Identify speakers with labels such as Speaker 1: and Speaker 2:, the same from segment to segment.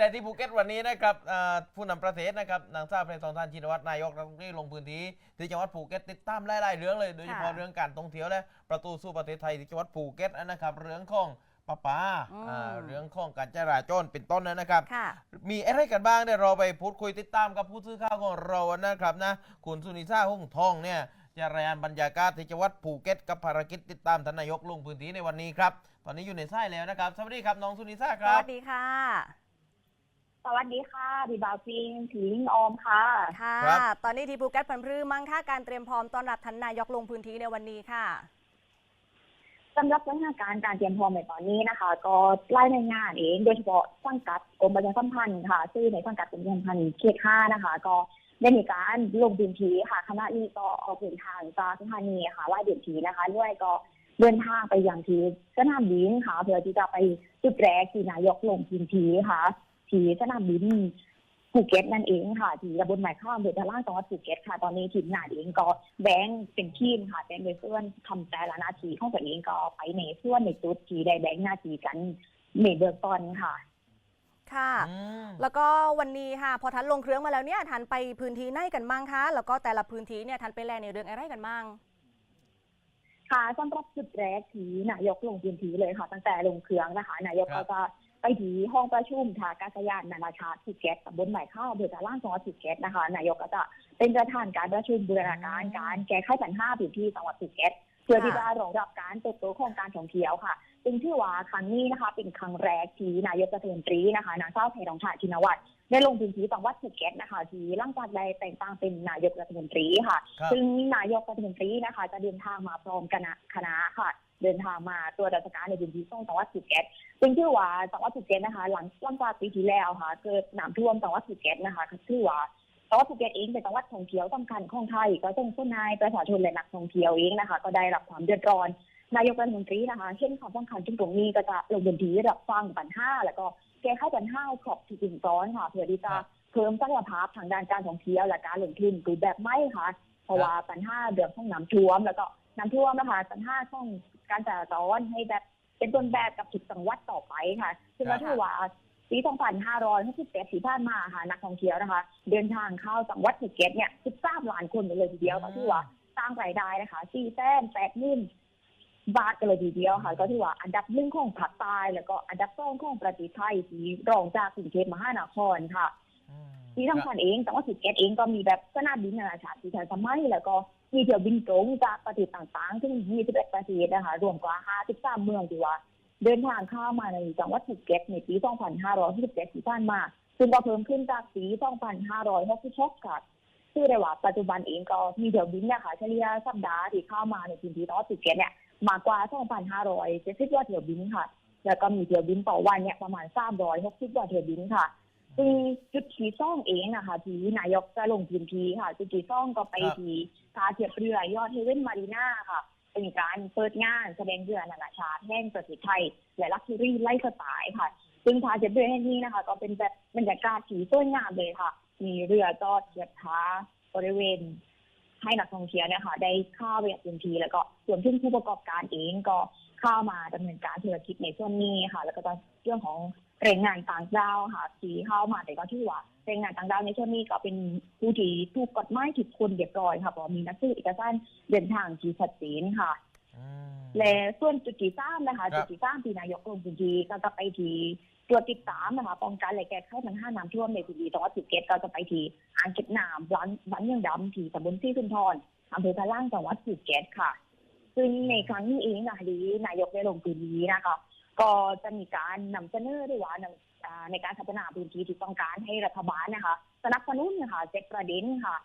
Speaker 1: แต่ที่ภูเก็ตวันนี้นะครับอ่าผู้นำประเทศนะครับนางสาวเพลงทองทานชินวัตรนายกรัฐมนตรีลงพื้นที่ที่จังหวัดภูเก็ตติดตามไล่ๆเรื่องเลยโดยเฉพาะ
Speaker 2: ค่ะ
Speaker 1: เรื่องการท่องเที่ยวและประตูสู่ประเทศไทยที่จังหวัดภูเก็ตนะครับเรื่องของปลาปลา
Speaker 2: อืม
Speaker 1: อ่าเรื่องของการจราจรเป็นต้นนะครับ
Speaker 2: ค่ะ
Speaker 1: มีอะไรกันบ้างเดี๋ยวเราไปพูดคุยติดตามกับผู้สื่อข่าวของเรานะครับนะคุณสุนิซ่าหุ่งทองเนี่ยจะรายงานบรรยากาศที่จังหวัดภูเก็ตกับภารกิจติดตามท่านนายกลงพื้นที่ในวันนี้ครับ ตอนนี้อยู่ในสายแล้วนะครับ สวัสดีครับน้องสุนิซ่า
Speaker 2: ส
Speaker 1: ครับ
Speaker 2: วัสดีค่ะ
Speaker 3: สวัสดีค่ะพี่บาวฟิงถึงออมค่ะ
Speaker 2: ค่ะ
Speaker 1: ครับ
Speaker 2: ตอนนี้ที่ภูเก็ตพันพรือมั้งค่าการเตรียมพร้อมต้อนรับท่านนายกลงพื้นที่ในวันนี้ค่ะ
Speaker 3: สำหรับสถานการณ์การเตรียมพร้อมในตอนนี้นะคะ ก็ไล่ในวยงานเองโดยเฉพาะสังกัดกรมประชาสัมพันธ์ค่ะซึ่งในสังกัดกรมประชาสัมพันธ์เขตห้านะคะ ก็ได้มีการลงพื้นที่ค่ะคณะนี้ก็ออกเดินทางจากสถานีค่ะว่าเดินทีนะคะด้วยก็เดินทางไปยังที่สนามบินค่ะเพื่อที่จะไปจุดแรกที่นายกลงพื้นที่ค่ะ ที่สนามบินภูเก็ตนั่นเองค่ะที่ตำบลหมายข้ามอำเภอทะล่างจังหวัดภูเก็ตค่ะ ตอนนี้ทีมงานเองก็แบ่งเป็นทีมค่ะแบ่งเป็นส่วนทำแต่ละหนาทีของตัวเองก็ไปในส่วนในจุดที่ได้แบ่งหน้าที่กันในเบื้องต้นค่ะ
Speaker 2: ค่ะ
Speaker 1: อืม
Speaker 2: แล้วก็วันนี้ค่ะ พอทันลงเครื่องมาแล้วเนี่ยทันไปพื้นที่ไหนกันมั่งคะแล้วก็แต่ละพื้นที่เนี่ยทันไปแลในเรื่องอะไรกันมั่ง
Speaker 3: ค่ะสำหรับจุดแรกที่นายกลงพื้นที่เลยค่ะ ตั้งแต่ลงเครื่องนะคะ นายก
Speaker 1: ครั
Speaker 3: ก็
Speaker 1: บ
Speaker 3: จะ ไปที่ห้องประชุมท่าอากาศยานนานาชาติภูเก็ตตำบลหมายข้าวอำเภอทะล่างจังหวัดภูเก็ตนะคะ นายกก็จะเป็นประธานการประชุมบูรณาการการแก้ไขปัญหาพื้นที่จังหวัดภูเก็ตเพื่อที่จะรองรับการเติบโตของการท่องเที่ยวค่ะซึ่งชื่อว่าครั้งนี้นะคะ เป็นครั้งแรกที่นายกรัฐมนตรีนะคะนางสาวไทยรองชาติชินวัตรได้ลงพื้นที่จังหวัดภูเก็ตนะคะที่หลังจากได้แต่งตั้งเป็นนายกรัฐมนตรีค่ะ
Speaker 1: ครับ
Speaker 3: ซึ่งนายกรัฐมนตรีนะคะ จะเดินทางมาพร้อมคณะคณะค่ะ เดินทางมาตัวราชการในพื้นที่ของจังหวัดภูเก็ตซึ่งชื่อว่าจังหวัดภูเก็ตนะคะ หลังหลังจากปีที่แล้วค่ะเกิดน้ำท่วมจังหวัดภูเก็ตนะคะชื่อว่าจังหวัดภูเก็ตเองเป็นจังหวัดท่องเที่ยวสำคัญของไทยก็ต้องผู้นายประชาชนและนักท่องเที่ยวเองนะคะ ก็ได้รับความเดือดร้อนนายกรัฐมนตรีนะคะเห็นความสำคัญตรงนี้ก็จะลงพื้นที่รับฟังปัญหาแล้วก็แก้ไขปัญหาขอบที่ถึงซ้อนค่ะเพื่อที่จะเพิ่มศักยภาพทางด้านการท่องเที่ยวและการลงทุนรูปแบบใหม่ค่ะ เพราะว่าปัญหาเรื่องของน้ำท่วม แล้วก็ น้ำท่วมนะคะปัญหาของการจราจรให้แบบเป็นต้นแบบกับทุกจังหวัดต่อไปค่ะซึ่งก็ถือว่าปี2567ที่ผ่านมาค่ะนักท่องเที่ยวนะคะ เดินทางเข้าจังหวัดภูเก็ตเนี่ย13ล้านคนเลยทีเดียวก็ถือว่าสร้างรายได้นะคะ4แสน8หมื่นบาทกันเลยทีเดียวค่ะ ก็ถือว่าอันดับหนึ่งของภาคใต้แล้วก็อันดับสองของประเทศไทยที่รองจากกรุงเทพมหานครค่ะ
Speaker 1: อืม
Speaker 3: ที่สำคัญเองแต่ว่าภูเก็ตเองก็มีแบบสนามบินนานาชาติที่ทันสมัยแล้วก็ มีเที่ยวบินตรงจากประเทศต่างๆ ซึ่ง21ประเทศนะคะ รวมกว่า 53 เมืองที่ว่า เดินทางเข้ามาในจังหวัดภูเก็ตในปี 2567ที่ผ่านมา ซึ่งก็เพิ่มขึ้นจากปี 2566ค่ะซึ่งได้ว่าปัจจุบันเองก็มีเที่ยวบินเนะคะเฉลี่ยสัปดาห์ที่เข้ามาในพื้นที่จังหวัดภูเก็ตเนี่ยมากกว่า 2,570กว่าเที่ยวบินค่ะ แล้วก็มีเที่ยวบินต่อวันเนี่ยประมาณ 360กว่าเที่ยวบินค่ะ ซึ่งจุดที่ซ่องเองนะคะที่นายกจะลงพื้นที่ค่ะ จุดที่ซ่องก็ไป
Speaker 1: ครับ
Speaker 3: ที่ท่าเทียบเรือยอดเฮเว่นมารีนาค่ะ เป็นการเปิดงานแสดงเรือนานาชาติแห่งประเทศไทย และลักชัวรี่ไล่สไตล์ค่ะ ซึ่งท่าเทียบเรือแห่งนี้นะคะ ก็เป็นแบบบรรยากาศที่สวยงามเลยค่ะ มีเรือจอดเทียบท่าบริเวณให้นักท่องเที่ยวเนี่ยค่ะ ได้เข้าไปยังพื้นที่แล้วก็ส่วนที่ผู้ประกอบการเองก็เข้ามาดำเนินการธุรกิจในส่วนนี้ค่ะ แล้วก็เรื่องของ แรงงานต่างด้าวค่ะที่เข้ามาแต่ก็ที่ว่าแรงงานต่างด้าวในช่วงนี้ก็เป็นผู้ที่ถูกกฎหมายถูกคนเรียบร้อยค่ะเพราะมีหนักสือเอกสารเดินทางที่ชัดเจนค่ะ
Speaker 1: อืม
Speaker 3: และส่วนจุดที่สามนะคะ
Speaker 1: ครับ
Speaker 3: จุดที่สามที่นายกลงพื้นที่ก็จะไปที่ตรวจติดตามนะคะป้องกันและแก้ไขปัญหาน้ำท่วมในพื้นที่จังหวัดภูเก็ตก็จะไปที่อ่างเก็บน้ำร้านบ้านเมืองดำที่ตำบลที่สุนทรอำเภอทะล่างจังหวัดภูเก็ตค่ะ ซึ่งในครั้งนี้เองนะคะที่นายกได้ลงพื้นที่นะคะ ก็จะมีการนำเสนอด้วยว่านำอ่าในการพัฒนาพื้นที่ที่ต้องการให้รัฐบาลนะคะ สนับสนุนนะคะเจ็ดประเด็นค่ะ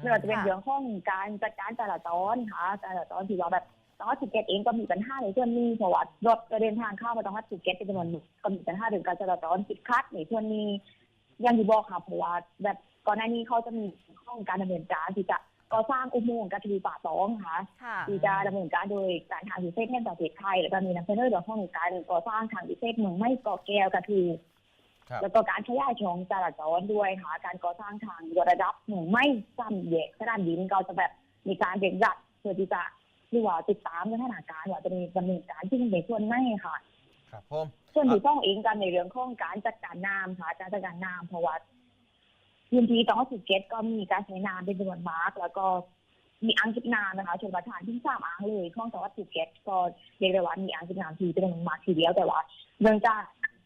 Speaker 3: ไม่ว่าจะเป็น
Speaker 2: ค่ะ
Speaker 3: เรื่องของการจัดการจราจรค่ะจราจรที่ว่าแบบจังหวัดภูเก็ตเองก็มีปัญหาในส่วนนี้เพราะว่ารถก็เดินทางเข้ามาจังหวัดภูเก็ตเป็นจำนวนหนึ่งก็มีปัญหาเรื่องการจราจรติดขัดในส่วนนี้อยังที่บอกค่ะเพราะว่าแบบก่อนหน้านี้เขาจะมีข้องการดำเนินการที่จะ ก่อสร้างอุโมงค์กระทูป่าตองค่ะ
Speaker 2: ค่ะ
Speaker 3: ที่จะดำเนินการโดยการทางพิเศษแห่งประเทศไทย แล้วก็มีนำเสนอเรื่องของการก่อสร้างทางพิเศษเมืองไม่ก่อแก้วกระทู
Speaker 1: ครับ
Speaker 3: แล้วก็การขยายช่องจราจรด้วยค่ะ การก่อสร้างทางยกระดับเมืองไม่ซ้ำแยกสนามบินก็จะแบบมีการเร่งรัดเพื่อที่จะที่ว่าติดตามสถานการณ์ว่าจะมีดำเนินการที่ในส่วนไหนค่ะ
Speaker 1: ครับผม
Speaker 3: ส่วนที่ต้องเองกันในเรื่องของการจัดการน้ำค่ะการจัดการน้ำเพราะว่า พื้นที่ต้องสุเก็ตก็มีการใช้น้ำเป็นจำนวนมาก แล้วก็มีอ่างเก็บน้ำนะคะชนประทานที่สามอ่างเลยของจังหวัดภูเก็ตก็เรียกได้ว่ามีอ่างเก็บน้ำที่เป็นจำนวนมากทีเดียวแต่ว่าเนื่องจาก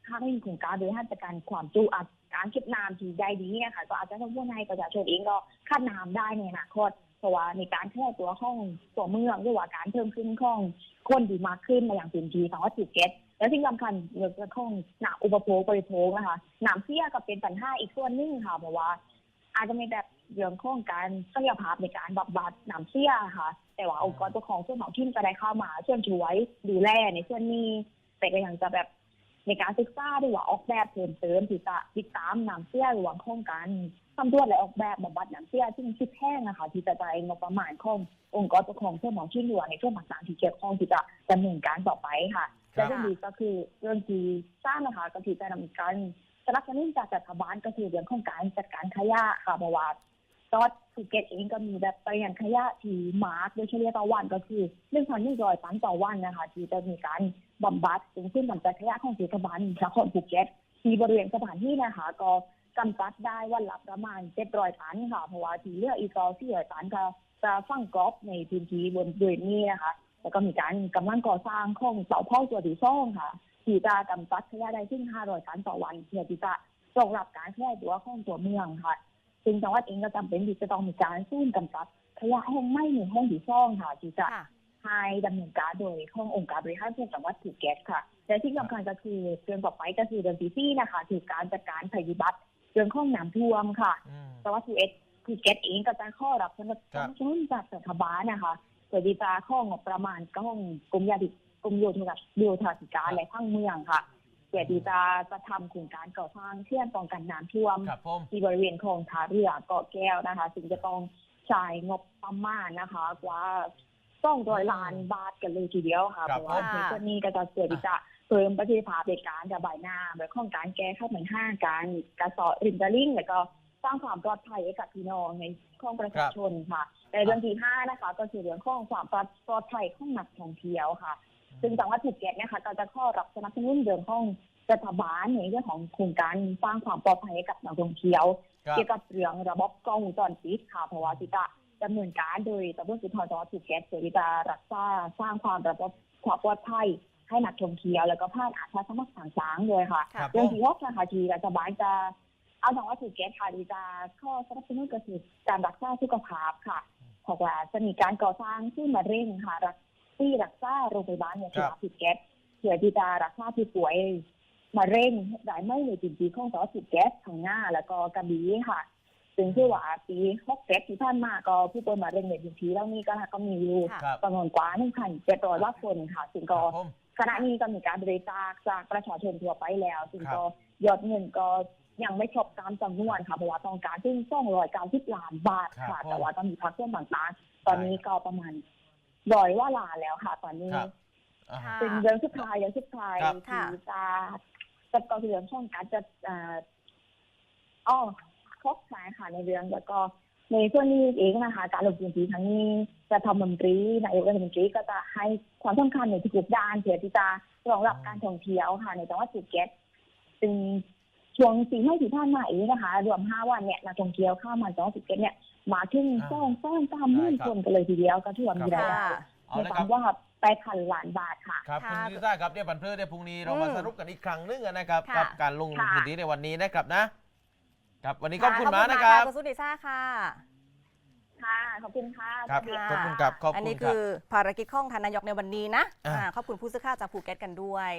Speaker 3: ถ้าไม่มีโครงการโดยให้จัดการความจุอ่างการเก็บน้ำที่ได้ดีนะคะก็อาจจะทำให้ประชาชนเองก็ขาดน้ำได้ในอนาคตเพราะว่าในการแค่ตัวห้องตัวเมืองหรือว่าการเพิ่มขึ้นของคนที่มากขึ้นมาอย่างพื้นที่จังหวัดภูเก็ต แล้วที่สำคัญเรื่องของหนาอุปโภคบริโภคนะคะหนามเสียก็เป็นปัญหาอีกส่วนหนึ่งค่ะเพราะว่า อาจจะมีแบบเรื่องของการศักยภาพในการบำบัดหนามเสียค่ะ แต่ว่าองค์กรปกครองส่วนท้องถิ่นก็ได้เข้ามาเชื่อมช่วยดูแลในส่วนนี้แต่ก็ยังจะแบบในการศึกษาด้วยว่าออกแบบเพิ่มเติมที่จะติดตามหนามเสียหรือว่าโครงการทำด้วยและออกแบบบำบัดหนามเสียซึ่งคิดแพงนะคะที่จะใจงบประมาณขององค์กรปกครองส่วนท้องถิ่นหรือว่ในส่วนต่างๆที่เกี่ยวข้องที่จะดำเนินการต่อไปค่ะ และเรื่องนี้ก็คือเรื่องที่สร้างนะคะก็คือการดำเนินการสนับสนุนจากรัฐบาลก็คือเรื่องของการจัดการขยะค่ะเพราะว่าตอนภูเก็ตเองก็มีแบบปริมาณขยะที่มาร์กโดยเฉลี่ยต่อวันก็คือหนึ่งพันหนึ่งร้อยตันต่อวันนะคะ ที่จะมีการบำบัดซึ่งซึ่งบำบัดขยะของเทศบาลนครภูเก็ตที่บริเวณสถานที่นะคะ ก็กำจัดได้วันละประมาณเจ็ดร้อยตันค่ะเพราะว่าที่เหลืออีกก็สี่ร้อยตันก็จะฝังกรอบในพื้นที่บนบริเวณนี้นะคะ แล้วก็มีการกำลังก่อสร้างของเสาพ่อตัวที่ซ่องค่ะที่จะกำจัดขยะได้ถึง500ตันต่อวันเพื่อที่จะรองรับการขยายตัวของตัวเมืองค่ะซึ่งจังหวัดเองก็จำเป็นที่จะต้องมีการสู้กำจัดขยะแห้งไหม้ในห้องที่ซ่องค่ะที่จะ
Speaker 2: ค่ะ
Speaker 3: ให้ดำเนินการโดยขององค์การบริหารส่วนจังหวัดภูเก็ตค่ะ และที่สำคัญก็คือเรื่องต่อไปก็คือเรื่องที่สี่นะคะคือการจัดการภัยพิบัติเรื่องของน้ำท่วมค่ะ
Speaker 1: อืม
Speaker 3: แต่ว่าภูเก็ตภูเก็ตเองก็จะข้อรับสนับส
Speaker 1: ครับ
Speaker 3: นุนจากรัฐบาลนะคะเพื่อที่จะข้องบประมาณก็ของกรมยาธิกรมโยธาโยธาธิการและทั้งเมืองค่ะเพื่อที่จะจะทำโครงการก่อสร้างเชื่อมป้องกันน้ำท่วม
Speaker 1: ครับผม
Speaker 3: ที่บริเวณคลองท่าเรือเกาะแก้วนะคะซึ่งจะต้องใช้งบประมาณนะคะ กว่าต้องร้อยล้านบาทกันเลยทีเดียวค่ะเพราะว่าในส่วนนี้ก็จะเพื่อที่จะเพิ่มประสิทธิภาพในการระบายน้ำแบบของการแก้ไขปัญหาการกระสอบริมตลิ่งแล้วก็ สร้างความปลอดภัยให้กับพี่น้องในของประชาชนค่ะแต่เรื่องที่ห้านะคะก็คือเรื่องของความปลอดภัยของนักท่องเที่ยวค่ะ ซึ่งจังหวัดภูเก็ตเนะคะก็จะข้อรับสนับสนุนเรื่องของรัฐบาลในเรื่องของโครงการสร้างความปลอดภัยให้กับนักท่องเที่ยว
Speaker 1: ครับ
Speaker 3: เกี่ยวกับเรื่องระบบกล้องวงจรปิดค่ะเพราะว่าที่จะดำเนินการโดยตำรวจภูธรจังหวัดภูเก็ตเพื่อที่จะรักษาสร้างความระบบความปลอดภัยให้นักท่องเที่ยวแล้วก็ภาคอาสาสมัครต่างๆด้วยค่ะ
Speaker 1: ครับผ
Speaker 3: เรื่อง
Speaker 1: ม
Speaker 3: ที่หกนะคะที่รัฐบาลจะ เอาจังหวัดภูเก็ตค่ะที่จะข้อสนับสนุนก็คือการรักษาสุขภาพค่ะเพราะว่าจะมีการก่อสร้างที่มาเร่งค่ะรักที่รักษาโรงพยาบาลในจังหวัดภูเก็ตเพื่อที่จะรักษาผู้ป่วยมาเร่งได้ไม่ในพื้นที่ของจังหวัดภูเก็ตทางหน้า แล้วก็กระบี่ค่ะซึ่งที่ว่าปีหกเจ็ดที่ผ่านมาก็ผู้ป่วยมาเร่งในพื้นที่แล้วนี้ก็ก็มีอยู่
Speaker 2: ค่ะ
Speaker 1: ครับ
Speaker 3: จำนวนกว่าหนึ่งพันเจ็ดร้อยว่าคนค่ะซึ่ง
Speaker 1: ค
Speaker 3: ก็
Speaker 1: รับผม
Speaker 3: ขณะนี้ก็มีการบริจาคจากประชาชนทั่วไปแล้ว ซึ่ง
Speaker 1: ครับ
Speaker 3: ก็ยอดเงินก็ ยังไม่ครบตามจำนวนค่ะเพราะว่าต้องการถึงสองร้อยเก้าสิบล้านบาท
Speaker 1: ครั
Speaker 3: ค่ะ
Speaker 1: บผม
Speaker 3: แต่ว่าต้องมีพักเพื่อนต่างๆ ตอนนี้ก็ประมาณร้อยว่าล้านแล้วค่ะ ตอนนี้
Speaker 1: ครับอ่า
Speaker 2: ค่ะ
Speaker 3: เป็นเรื่องสุดท้ายเรื่องสุดท้าย
Speaker 1: ครับ
Speaker 3: ที่จะจะก็คือเรื่องช่องการจะเอ่ออ้อครบสายค่ะในเรื่องแล้วก็ในส่วนนี้เองนะคะ การลงพื้นที่ครั้งนี้จะทำมนตรีนายกรัฐมนตรีก็จะให้ความสำคัญในทุกๆด้านเพื่อที่จะรองรับการท่องเที่ยวค่ะ ในจังหวัดภูเก็ตซึ่ง ช่วงสี่ไม่ที่ผ่านมาเองนะคะ รวมห้าวันเนี่ยนักท่องเที่ยวเข้ามาจังหวัดภูเก็ตเนี่ยมาถึง
Speaker 1: อ่า
Speaker 3: สองสองสามหมื่น
Speaker 1: ครับ
Speaker 3: คนกันเลยทีเดียวก็ถือว่ามีราย
Speaker 2: ค่ะ
Speaker 3: ได้
Speaker 1: เอา
Speaker 3: ใน
Speaker 1: ละ
Speaker 3: ค
Speaker 1: ครั
Speaker 3: วา
Speaker 1: บ
Speaker 3: มว่าไปพันล้านบาทค่ะ
Speaker 1: ครับคุณ
Speaker 2: ค่ะ
Speaker 1: ลิซ่าครับเดี๋ยวบันเพลิเดี๋ยวพรุ่งนี้เรามา
Speaker 2: อืม
Speaker 1: สรุปกันอีกครั้งหนึงนะครับ
Speaker 2: ค่ะ
Speaker 1: กับการลง
Speaker 3: ค่ะ
Speaker 1: พื้นที่ในวันนี้นะครับนะ ครับวันนี้ขอบคุณะมากนะครับ
Speaker 2: คุณสุดิซ่าค่ะ
Speaker 3: ค่ะขอบคุณค่ะ
Speaker 1: ครับ
Speaker 3: สวัสดี
Speaker 1: ขอบคุณครับขอบ
Speaker 2: อัน
Speaker 1: คุ
Speaker 2: นี้
Speaker 1: ณครั
Speaker 2: คื
Speaker 1: บ
Speaker 2: อภารกิจของทานนายกในวันนี้นะ
Speaker 1: อ่า
Speaker 2: อ่าขอบคุณผู้สื่อข่าวจากภูเก็ตกันด้วย